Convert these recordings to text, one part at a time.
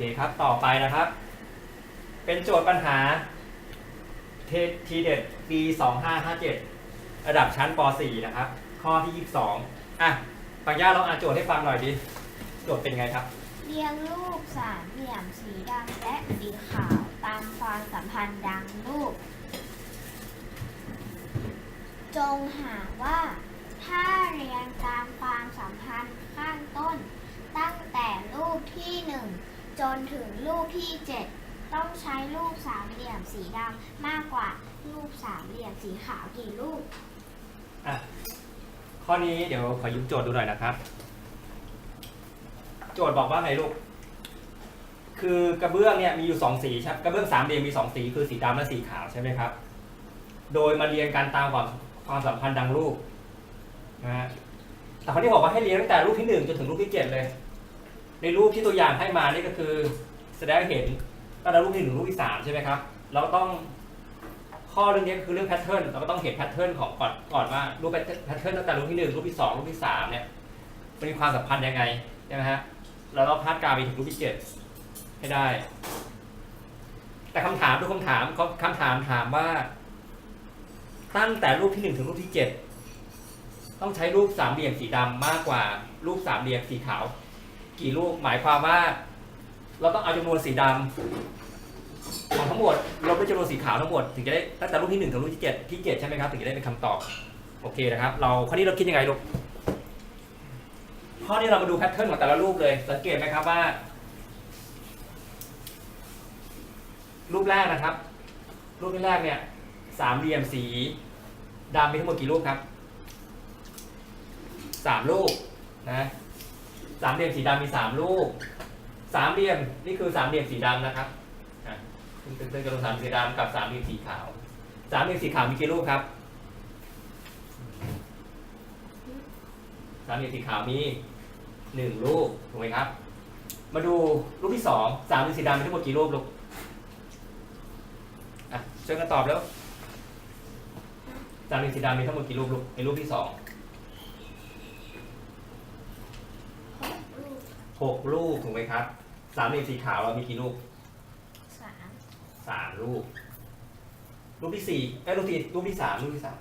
เคครับต่อไปนะครับ เป็นโจทย์ปัญหาเทีเด็ดปี 2557 ระดับชั้นป .4 นะครับ ข้อที่ 22 อะปัญญาลองอ่านโจทย์ให้ฟังหน่อยดิ โจทย์เป็นไงครับ เรียงรูปสามเหลี่ยมสีดำและสีขาวตามความสัมพันธ์ดังรูป จงหาว่าถ้าเรียงตามความสัมพันธ์ข้างต้น ตั้งแต่รูปที่หนึ่ง จนถึงรูปที่เจ็ดต้องใช้รูปสามเหลี่ยมสีดำมากกว่ารูปสามเหลี่ยมสีขาวกี่รูป อะ ข้อนี้เดี๋ยวขอยืมโจทย์ดูหน่อยนะครับ โจทย์บอกว่าไงลูก คือกระเบื้องเนี่ยมีอยู่สองสีใช่กระเบื้องสามเหลี่ยมมีสองสีคือสีดำและสีขาวใช่ไหมครับ โดยมาเรียงกันตามความความสัมพันธ์ดังรูปนะฮะแต่เขาที่บอกว่าให้เรียงตั้งแต่รูปที่หนึ่งจนถึงรูปที่เจ็ดเลย ในรูปที่ตัวอย่างให้มานี่ก็คือแสดงเห็นตั้งแต่รูปที่หนึ่งรูปที่สามใช่ไหมครับ เราก็ต้องข้อเรื่องนี้คือเรื่องแพทเทิร์นเราก็ต้องเห็นแพทเทิร์นของก่อนก่อนว่ารูปแพทเทิร์นตั้งแต่รูปที่หนึ่งรูปที่สองรูปที่สามเนี่ยมันมีความสัมพันธ์ยังไงใช่ไหมฮะเราต้องพาดกาฟไปถึงรูปที่เจ็ดให้ได้ แต่คำถามทุกคำถามเขาคำถามถามว่า ตั้งแต่รูปที่หนึ่งถึงรูปที่เจ็ดต้องใช้รูปสามเหลี่ยมสีดำมากกว่ารูปสามเหลี่ยมสีขาว กี่รูปหมายความว่า เราต้องเอาจำนวนสีดำของทั้งหมดลบด้วยจำนวนสีขาวทั้งหมดถึงจะได้ตั้งแต่รูปที่หนึ่งถึงรูปที่เจ็ดที่เจ็ดใช่ไหมครับถึงจะได้เป็นคำตอบโอเคนะครับเราข้อนี้เราคิดยังไงลูกข้อนี้เรามาดูแพทเทิร์นของแต่ละรูปเลย สังเกตไหมครับว่า รูปแรกนะครับ รูปแรกเนี่ยสามเหลี่ยมสีดำมีทั้งหมดกี่รูปครับสามรูปนะ สามเหลี่ยมสีดำมีสามรูปสามเหลี่ยมนี่คือสามเหลี่ยมสีดำนะครับซึ่งเป็นกระดงสามสีดำกับสามเหลี่ยมสีขาว สามเหลี่ยมสีขาวมีกี่รูปครับ สามเหลี่ยมสีขาวมีหนึ่งรูปถูกไหมครับ มาดูรูปที่สองสามเหลี่ยมสีดำมีทั้งหมดกี่รูปลูกอะช่วยกันตอบแล้ว สามเหลี่ยมสีดำมีทั้งหมดกี่รูปลูกในรูปที่สอง รูป หกรูปถูกไหมครับสามเหลี่ยมสีขาวเรามีกี่รูปสามสามรูปรูปที่สี่ไอ้ยรูปที่รูปที่สามรูปที่สาม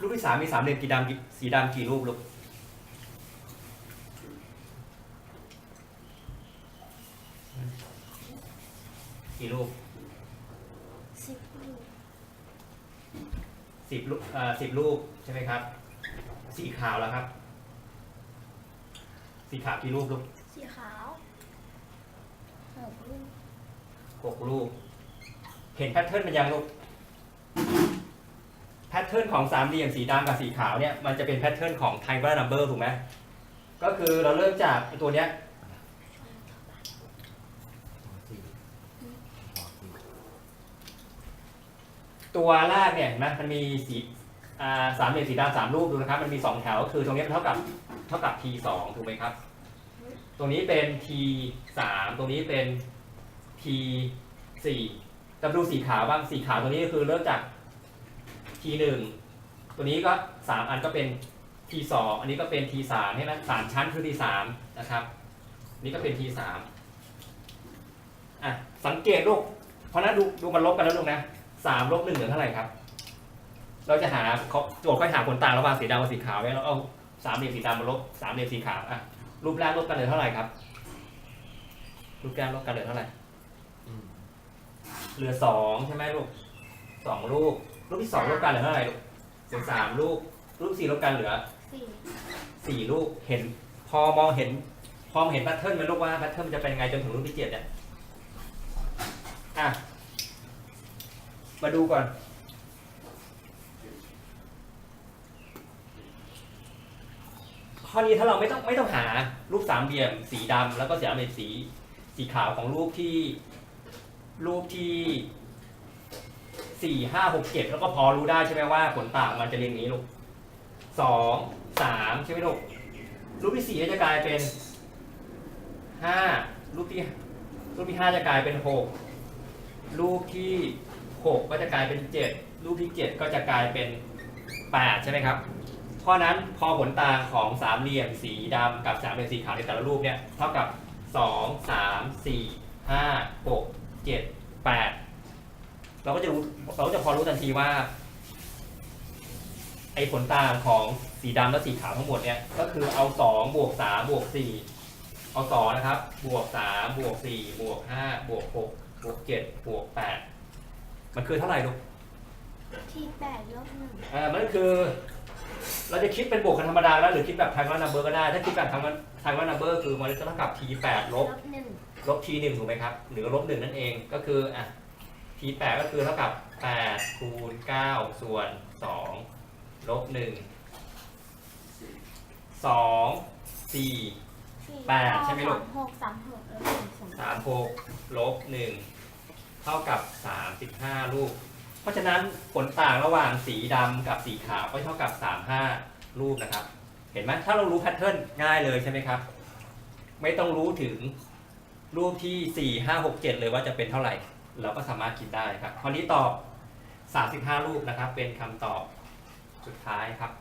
รูปที่สามมีสามเหลี่ยมกี่ดำกี่สีดำกี่รูปลูกกี่รูปสิบรูปสิบรูปเอ่อสิบรูปใช่ไหมครับ สีขาวแล้วครับ สีขาวกี่รูปลูก สีขาวหกรูปหกรูปเห็นแพทเทิร์นมันยังลูก แพทเทิร์นของสามเหลี่ยมสีดำกับสีขาวเนี่ย มันจะเป็นแพทเทิร์นของ triangular number ถูกไหม ก็คือเราเริ่มจากตัวเนี้ย ตัวแรกเนี่ยเห็นไหมมันมีสีอ่าสามเหลี่ยมสีดำสามรูปดูนะครับ มันมีสองแถว คือตรงนี้มันเท่ากับเท่ากับ t สองถูกไหมครับ ตรงนี้เป็น t สามตรงนี้เป็น t สี่จะดูสีขาวบ้างสีขาวตัวนี้ก็คือเริ่มจาก t หนึ่งตัวนี้ก็สามอันก็เป็น t สองอันนี้ก็เป็น t สามใช่ไหมสามชั้นคือ t สามนะครับ นี่ก็เป็น t สามอะสังเกตลูกเพราะนั้นดูดูมันลบกันแล้วลูกนะสามลบหนึ่งเหลือเท่าไหร่ครับ เราจะหาเขาโจทย์ค่อยหาผลต่างระหว่างสีดำกับสีขาวเนี่ยเราเอาสามเหลี่ยมสีดำมาลบสามเหลี่ยมสีขาวอะ รูปแรกลบกันเหลือเท่าไหร่ครับ รูปแรกลบกันเหลือเท่าไหร่เหลือสองใช่ไหมลูกสองรูปรูปที่สองลบกันเหลือเท่าไหร่ลูกเหลือสามรูปรูปสี่ลบกันเหลือสี่สี่รูปเห็น พอมองเห็น พอมองเห็นแพทเทิร์นไหมันลูกว่าแพทเทิร์นมันจะเป็นยังไงจนถึงรูปที่เจ็ดเนี่ยอะมาดูก่อน ข้อนี้ถ้าเราไม่ต้องไม่ต้องหารูปสามเหลี่ยมสีดำแล้วก็สามเหลี่ยมสีสีขาวของรูปที่รูปที่สี่ห้าหกเจ็ดแล้วก็พอรู้ได้ใช่ไหมว่าผลต่างมันจะเรียงอย่างนี้ลูกสองสามใช่ไหมลูกรูปที่สี่จะกลายเป็นห้ารูปที่รูปที่ห้าจะกลายเป็นหกรูปที่หกก็จะกลายเป็นเจ็ดรูปที่เจ็ดก็จะกลายเป็นแปดใช่ไหมครับ เพราะนั้นพอผลต่างของสามเหลี่ยมสีดำกับสามเหลี่ยมสีขาวในแต่ละรูปเนี่ยเท่ากับสองสามสี่ห้าหกเจ็ดแปดเราก็จะรู้เราก็จะพอรู้ทันทีว่า ไอ้ผลต่างของสีดำและสีขาวทั้งหมดเนี่ยก็คือเอาสองบวกสามบวกสี่เอาสองนะครับ บวกสามบวกสี่บวกห้าบวกหกบวกเจ็ดบวกแปดมันคือเท่าไหร่ลูกที่แปดลบหนึ่ง อ่ามันก็คือ เราจะคิดเป็นบวกกันธรรมดาแล้วหรือคิดแบบทางวันัมเบอร์ก็ได้ ถ้าคิดแบบทางวัทางวันัมเบอร์คือมันจะเท่ากับ t 8ลลบบหนึ่งลบ t 1ถูกไหมครับ หรือลบหนึ่งนั่นเอง ก็คืออะ t 8ก็คือเท่ากับ8คูณ9ส่วน2ลบ1 2 4 สี่แปดใช่ไหมลูก สามหกสามหกลบหนึ่งสอง3 6ลบ1เท่ากับ 35 ลูก เพราะฉะนั้นผลต่างระหว่างสีดำกับสีขาวก็เท่ากับ 35 รูปนะครับ เห็นไหมถ้าเรารู้แพทเทิร์นง่ายเลยใช่ไหมครับ ไม่ต้องรู้ถึงรูปที่ 4 5 6 7 เลยว่าจะเป็นเท่าไหร่ เราก็สามารถคิดได้ครับข้อนี้ตอบ 35 รูปนะครับ เป็นคำตอบสุดท้ายครับ